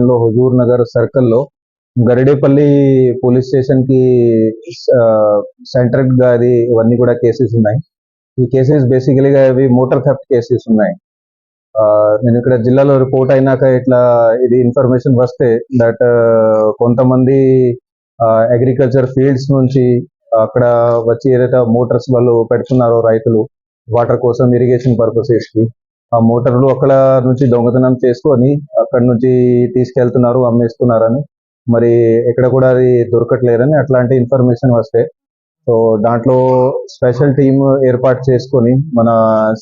లో హుజూర్ నగర్ సర్కిల్లో గరిడేపల్లి పోలీస్ స్టేషన్కి సెంటర్డ్గా అది ఇవన్నీ కూడా కేసెస్ ఉన్నాయి. ఈ కేసెస్ బేసికలీగా ఇవి మోటార్ థెఫ్ట్ కేసెస్ ఉన్నాయి. ఆ, నేను ఇక్కడ జిల్లాలో రిపోర్ట్ అయినాక ఇట్లా ఇది ఇన్ఫర్మేషన్ వస్తే దట్ కొంతమంది అగ్రికల్చర్ ఫీల్డ్స్ నుంచి అక్కడ వచ్చి ఏదైతే మోటార్స్ వాళ్ళు పెడుతున్నారో రైతులు వాటర్ కోసం ఇరిగేషన్ పర్పసెస్కి ఆ మోటార్లు అక్కడ నుంచి దొంగతనం చేసుకొని అక్కడ నుంచి తీసుకెళ్తున్నారు అమ్మేస్తున్నారని. మరి ఎక్కడ కూడా అది దొరకట్లేదని అట్లాంటి ఇన్ఫర్మేషన్ వస్తే. సో దాంట్లో స్పెషల్ టీమ్ ఏర్పాటు చేసుకొని మన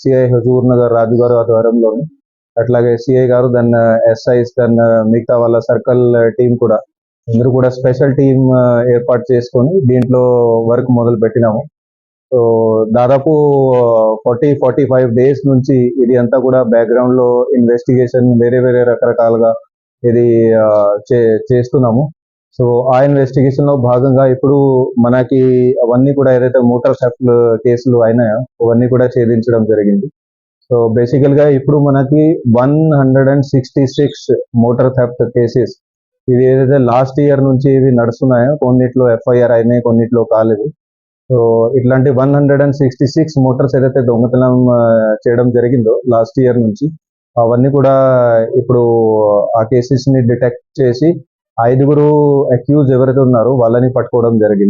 సిఐ హజూర్ నగర్ రాజు గారు ఆధ్వర్యంలో అట్లాగే సిఐ గారు దెన్ ఎస్ఐస్ దన్ మిగతా వాళ్ళ సర్కిల్ టీం కూడా. అందరూ కూడా స్పెషల్ టీం ఏర్పాటు చేసుకొని దీంట్లో వర్క్ మొదలు పెట్టినాము సో దాదాపు ఫార్టీ ఫార్టీ ఫైవ్ డేస్ నుంచి ఇది అంతా కూడా బ్యాక్గ్రౌండ్లో ఇన్వెస్టిగేషన్ వేరే వేరే రకరకాలుగా ఇది ఆ, చే- చేస్తున్నాము. సో ఆ ఇన్వెస్టిగేషన్లో భాగంగా ఇప్పుడు మనకి అవన్నీ కూడా ఏదైతే మోటార్ షాఫ్ట్ కేసులు అయినాయో అవన్నీ కూడా ఛేదించడం జరిగింది. సో బేసికల్గా ఇప్పుడు మనకి one hundred and sixty six motor theft cases ఇది ఏదైతే లాస్ట్ ఇయర్ నుంచి ఇవి నడుస్తున్నాయో కొన్నిట్లో ఎఫ్ఐఆర్ అయినాయి కొన్నిట్లో కాలేదు. సో ఇట్లాంటి one hundred and sixty six motors ఏదైతే దొంగతనం చేయడం జరిగిందో లాస్ట్ ఇయర్ నుంచి అవన్నీ కూడా ఇప్పుడు ఆ కేసెస్ని డిటెక్ట్ చేసి ఐదుగురు అక్యూజ్ ఎవరైతే ఉన్నారో వాళ్ళని పట్టుకోవడం జరిగింది.